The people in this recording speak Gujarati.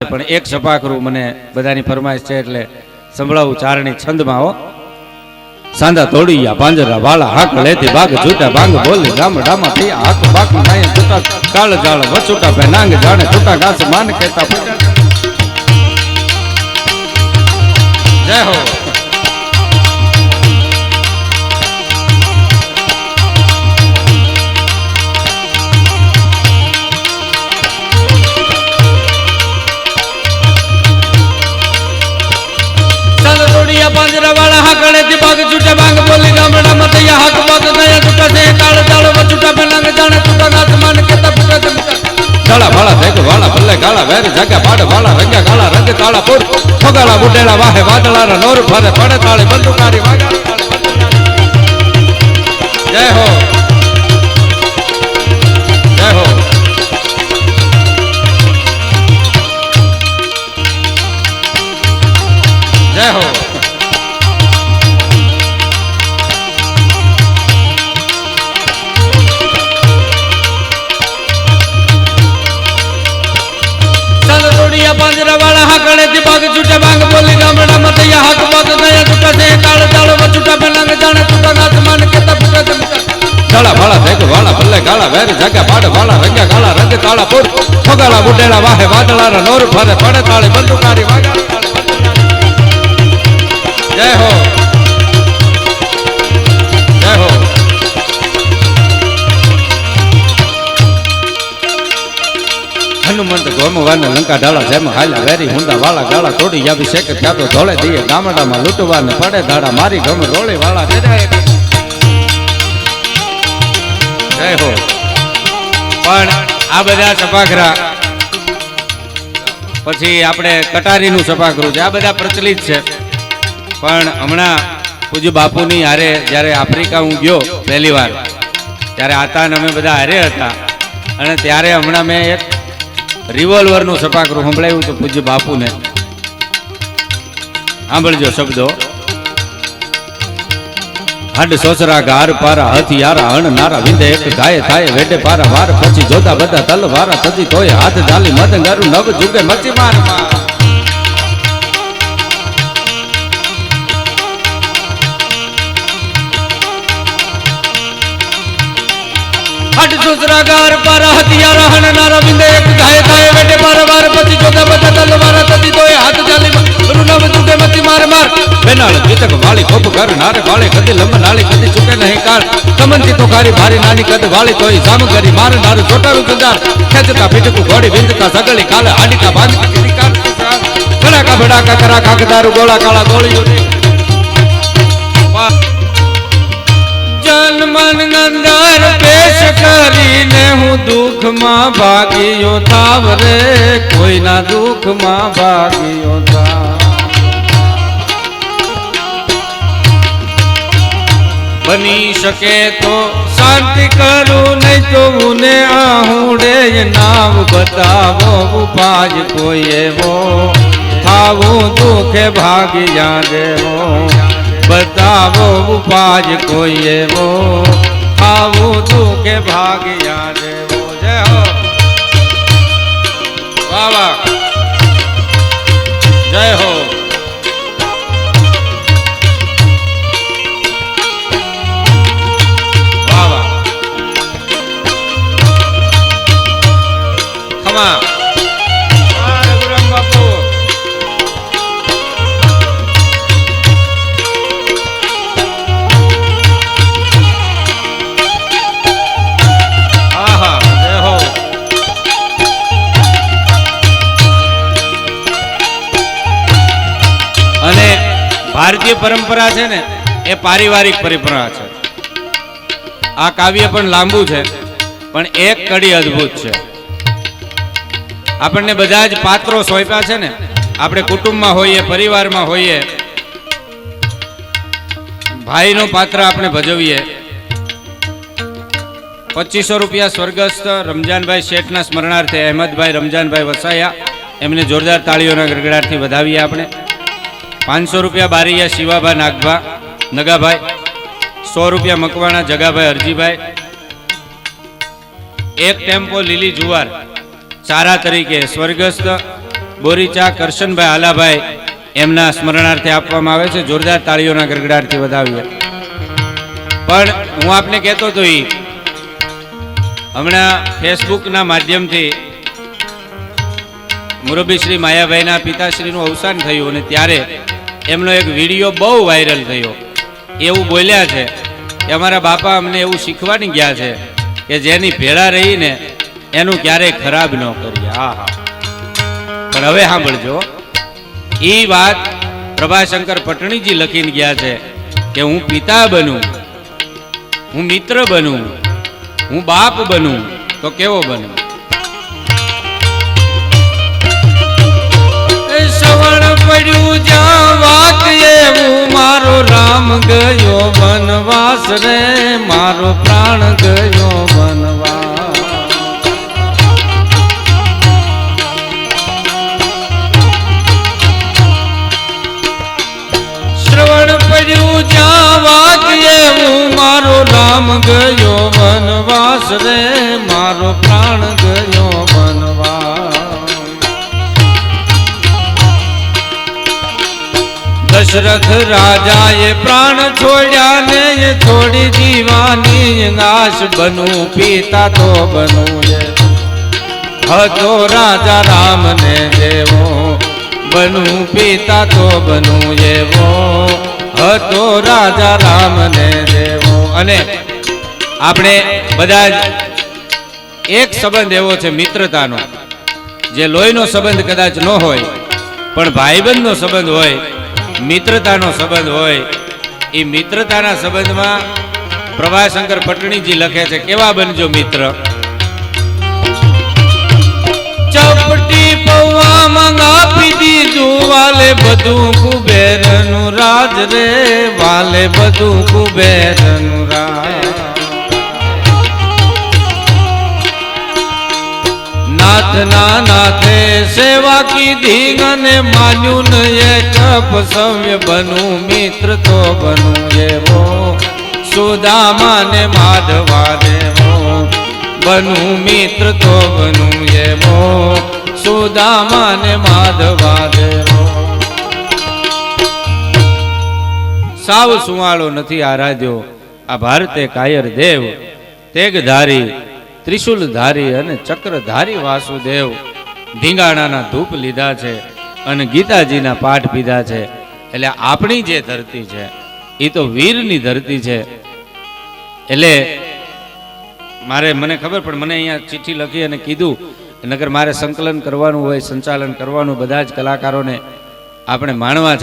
પણ એક સપાકરું મને બધાની ફરમાઈશ છે એટલે સંભળાવું ચારણી છંદમાં હો. સાંધા તોડીયા પાંજરા, વાળા, હાક, લેતી બાગ છૂટા ભાંગ બોલી ગામડામાં ડામા હાક, બાક નાય છૂટા કાળ જાળ વછૂટા પે નાંગ જાણે છૂટા ઘાસ, માન કેતા જય હો. કાળા ભાળા ભેગ વાળા, ભલે કાળા વેર જાગ્યા પાડ વાળા રંગ્યા કાળા, રંગ કાળા પૂર ફગાળા બુટેલા વાહે વાદળા નોર ફરે, પડે તાળી બંદુકારી વાગા જય હો. રોડિયા પાંજરા વાળા હાકડે થી બાગ છૂટે બાંગ બોલી ગામડા માં તૈયા હાક બાગ દયા છૂટા છે. કાળ ચાળો વચૂટા પેલાંગ જાણે છૂટા નાથ માન કેતા પૂટા ચમકા કાળા ભાળા ભેગ, વાળા ભલે કાળા વેર જાગ્યા પાડ વાળા રંગ્યા કાળા રંગ કાળા પૂર. ફગાળા બુટેલા વાહે વાદળા નોર ફરે, પડે તાળી બંદુકારી વાગા હનુમંત ગોમવાન લંકા ઢાળા જેમ હાલ્યા વેરી હુંડા વાળા ગાળા તોડી આવી શેક ત્યાં તો ધોળે દઈએ ગામડામાં લૂંટવાને પડે દાડા મારી ગમ રોળી વાળા જય હો. પણ આ બધા સપાખરા પછી આપણે કટારીનું સપાખરું છે. આ બધા પ્રચલિત છે. પણ હમણાં પૂજ્ય બાપુની હારે જ્યારે આફ્રિકા હું ગયો પહેલી વાર, ત્યારે આતા અને અમે બધા હારે હતા. અને ત્યારે હમણાં મેં એક રિવોલ્વરનું સપાકરું સંભળાયું તો પૂજ્ય બાપુને સાંભળજો શબ્દો હડ સોસરા ગાર પારા, હથિયારા, હણ, નારા વિંદે એક ગાય થાય, વેડે પારા, વાર, પછી જોતા બધા તલ વારા થતી તોય હાથ ઝાલી મદંગારું નવ જુગે મચી માર. હટ સુસરા ગાર પર, હથિયાર, હણ, નારા વિંદે એક ગાય બેનાળ ગીતક વાળી ખોપ ઘર, નારે વાળે કદી લંબ નાળી કદી ચૂકે નહીં કાળ. તમન તો કારી ભારી, નાની કદ વાળી તોય જામ કરી માર, નાર ચોટારું જંજાર ખેંચતા પીટકું ઘોડી, વિંધતા સગળી કાલે આડીતા બાંધી કીધી કાળ. ભડાકા, કરા ખાકદારું ગોળા, કાળા ગોળીઓ વાહ જન્મન નંદર પેશ કરીને હું દુઃખમાં ભાગ્યો થાવ રે. કોઈના દુઃખમાં ભાગ્યો થાવ. બની શકે તો શાંતિ કરું નહીં તો મને આહુડે નામ બતાવો ઉપાજ કોઈ એવો થાવું દુઃખે ભાગ્યા દેવો બતાવો ઉપાજ કોઈ એવો થાવું દુઃખે ભાગ્યા દેવો જય હો વાહ ભારતીય પરંપરા છે ને, એ પારિવારિક પરંપરા છે. આ કાવ્ય પણ લાંબુ છે, પણ એક કડી અદ્ભુત છે. આપણને બધા જ પાત્રો સોંપ્યા છે ને, આપણે કુટુંબમાં હોઈએ, પરિવારમાં હોઈએ, ભાઈનો પાત્ર આપણે ભજવીએ. પચીસો રૂપિયા સ્વર્ગસ્થ રમજાનભાઈ શેઠના સ્મરણાર્થે અહેમદભાઈ, રમજાનભાઈ વસાયા, એમને જોરદાર તાળીઓના ગરગડાટથી વધાવીએ આપણે. પાંચસો રૂપિયા બારીયા શિવાભા નાગભા, નગાભાઈ. સો રૂપિયા મકવાણા, જગાભાઈ, અરજીભાઈ. એક ટેમ્પો લીલી જુવાર, ચારા તરીકે, સ્વર્ગસ્થ બોરીચા, કરશનભાઈ આલાભાઈ એમના સ્મરણાર્થે આપવામાં આવે છે. જોરદાર તાળીઓના ગરગડાટથી વધાવીએ. પણ હું આપને કહેતો હતો ઈ, હમણાં ફેસબુકના માધ્યમથી મુરબ્બી શ્રી માયાભાઈના પિતાશ્રીનું અવસાન થયું અને ત્યારે એમનો એક વીડિયો બહુ વાયરલ થયો. એવું બોલ્યા છે કે અમારા બાપા અમને એવું શીખવાની ગયા છે કે જેની ભેળા રહીને એનું ક્યારેય ખરાબ ન કરીએ. હા હા. પણ હવે સાંભળજો. એ વાત પ્રભાશંકર પટણીજી લખીને ગયા છે કે હું પિતા બનું, હું મિત્ર બનું, હું બાપ બનું, તો કેવો બનું? રે, મારો પ્રાણ ગયો બનવા. શ્રવણ પડ્યું જાવા એવું મારો રામ ગયો વનવાસ રે, મારો પ્રાણ ગયો દશરથ રાજાએ પ્રાણ છોડ્યા ને એ છોડી દીવાની નાશ બનું, પિતા તો બનું હતો રાજા રામને જેવો, બનું, પિતા તો બનું એવો. હતો રાજા રામને જેવો. અને આપણે બધા એક સંબંધ એવો છે મિત્રતાનો, જે લોહીનો સંબંધ કદાચ ન હોય, પણ ભાઈબંધનો સંબંધ હોય મિત્રતાનો સંબંધ હોય એ મિત્રતાના સંબંધમાં પ્રભાશંકર પટણીજી લખે છે, કેવા બનજો મિત્ર? ચપટી પૌવા મંગાપી દીધું, વાલે બધું કુબેરનું રાજ રે, વાલે બધું કુબેરનું રાજ. નાથના નાથે સેવા કીધી અને માન્યું એક સવ્ય બનું, મિત્ર તો બનું એવો. સુદામા ને માધવા દેવો બનું, મિત્ર તો બનું એવો. સુદામા ને માધવા દેવો સાવ સુવાળો નથી આરાધ્યો આ ભારતે કાયર દેવ તેગધારી, ત્રિશુલધારી અને ચક્રધારી વાસુદેવ ધીંગાણાના ધૂપ લીધા છે. અને ગીતાજીના પાઠ પીધા છે. એટલે આપણી જે ધરતી છે એ તો વીરની ધરતી છે. એટલે મારે, મને ખબર, પણ મને અહીંયા ચિઠ્ઠી લખી અને કીધું નગર મારે સંકલન કરવાનું હોય, સંચાલન કરવાનું, બધા જ કલાકારોને આપણે માણવા